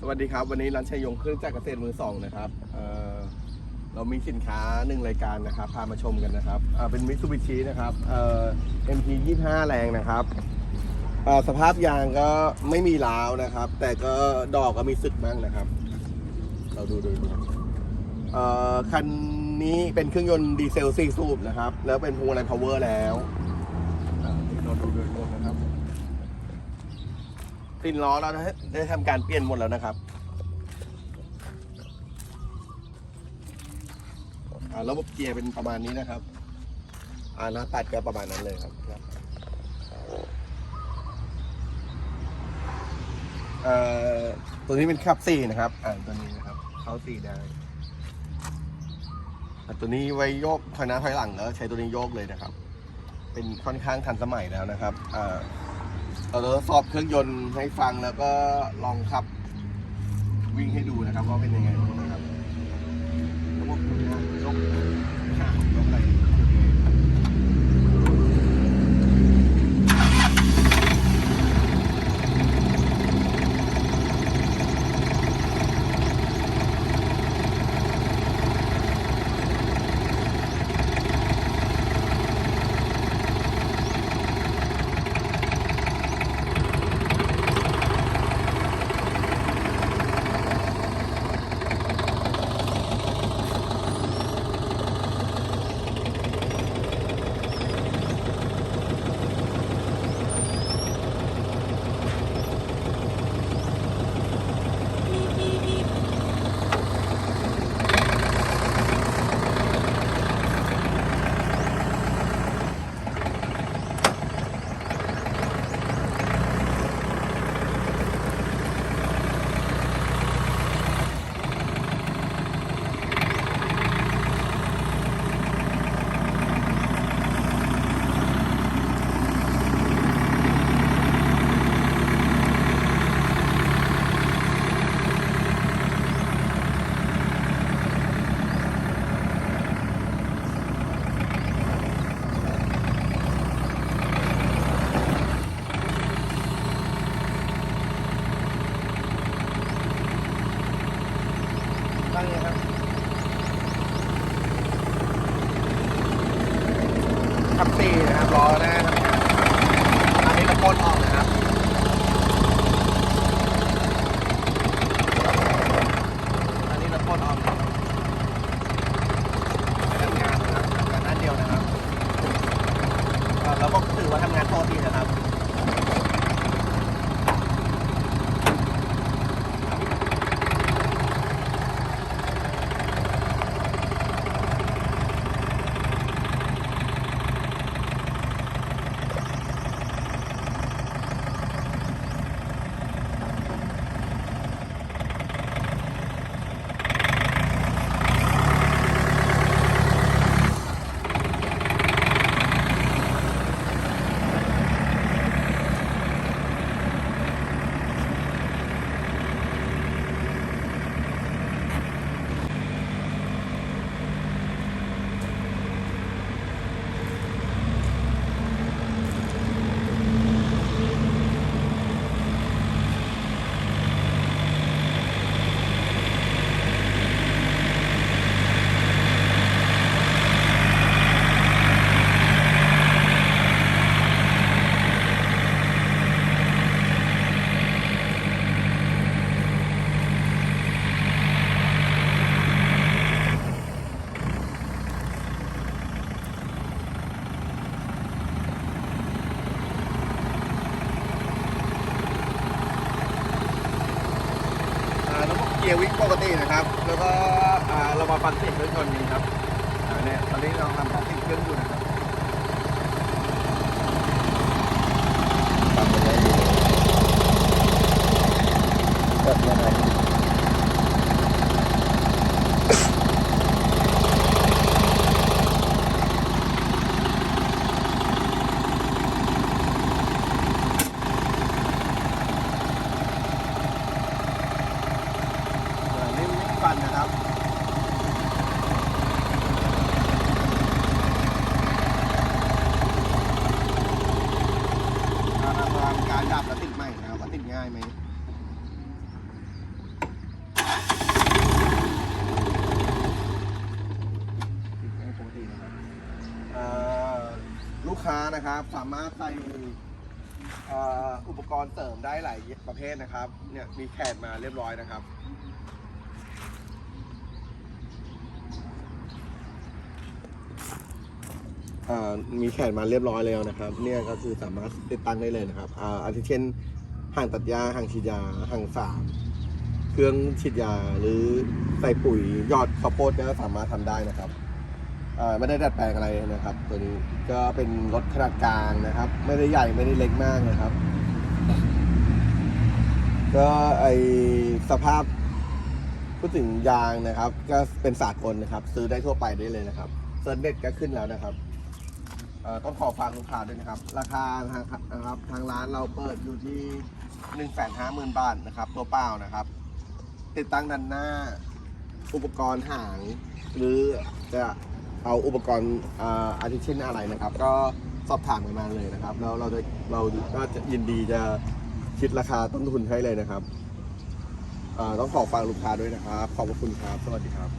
สวัสดีครับ วันนี้ร้านชัยยงเครื่องจักรเกษตรมือสองนะครับเอ่อเรามีสินค้าหนึ่งรายการนะครับ พามาชมกันนะครับอ่าเป็นมิ t ซูบิชินะครับเอ่อ MT 25 แรงนะครับอ่าสภาพยางก็ไม่มีร้าวนะครับ แต่ก็ดอกก็มีสึกบ้างนะครับ เราดูดูดูเอ่อคันนี้เป็นเครื่องยนต์ดีเซล4สูบนะครับ แล้วเป็นพวงมาลัยพาวเวอร์แล้วอ่าเราดูโดยรวมนะครับ ตินล้อเราได้ได้ทำการเปลี่ยนหมดแล้วนะครับอ่าระบบเกียร์เป็นประมาณนี้นะครับอ่าหน้าตัดก็ประมาณนั้นเลยครับเอ่อตัวนี้เป็นขับสี่นะครับ อ่าตัวนี้นะครับเข้าสี่ได้อ่าตัวนี้ไว้โยกถอยหน้าถอยหลังแล้วใช้ตัวนี้โยกเลยนะครับ เป็นค่อนข้างทันสมัยแล้วนะครับอ่า เราทดสอบเครื่องยนต์ให้ฟังแล้วก็ลองขับ วิ่งให้ดูนะครับว่าเป็นยังไงนะครับระบบยกยกขายก ทับซีนะครับล้อหน้าครับอันนี้ตะโกนออกนะครับ อันนี้เราพ่นออกนะครับไม่ทำงานนะครับทำงานด้านเดียวนะครับอ่าเราก็ถือว่าทำงานปกตินะครับ อ่าระบบเกียร์วิ่งปกตินะครับ แล้วก็อ่าเรามาฟังเสียงเครื่องยนต์นี้ครับอ่าเนี่ยตอนนี้เราทำฟังเสียงเครื่องอยู่นะครับฟังไปเลยแบบยังไงอ่านิ่มๆฟันนะครับ อ่าตามการดับแล้วติดไหมนะครับว่าติดง่ายไหม ค้านะครับ สามารถใส่อุปกรณ์เสริมได้หลายประเภทนะครับ เนี่ยมีแขนมาเรียบร้อยนะครับ มีแขนมาเรียบร้อยแล้วนะครับ เนี่ยก็คือสามารถติดตั้งได้เลยนะครับอ่าอาทิเช่นห่างตัดหญ้าห่างฉีดยาห่างสามเครื่องฉีดยาหรือใส่ปุ๋ยยอดข้าวโพดก็สามารถทำได้นะครับ ไม่ได้ดัดแปลงอะไรนะครับ ตัวนี้ก็เป็นรถขนาดกลางนะครับ ไม่ได้ใหญ่ไม่ได้เล็กมากนะครับ ก็ไอสภาพพูดถึงยางนะครับ ก็เป็นสากลนะครับ ซื้อได้ทั่วไปได้เลยนะครับเซิร์ชเน็ตก็ขึ้นแล้วนะครับต้องขอฟังลูกค้าด้วยนะครับ ราคาทางนะครับทางร้านเราเปิดอยู่ที่1นึ่งแสนห้าหมื่นบาทนะครับ ตัวเปล่านะครับ ติดตั้งด้านหน้าอุปกรณ์หาง หรือจะ เอาอุปกรณ์อาทิเช่นอะไรนะครับ ก็สอบถามกันมาเลยนะครับแล้วเราจะเราก็จะยินดีจะคิดราคาต้นทุนให้เลยนะครับต้องขอฟังลูกค้าด้วยนะครับ ขอบพระคุณครับ สวัสดีครับ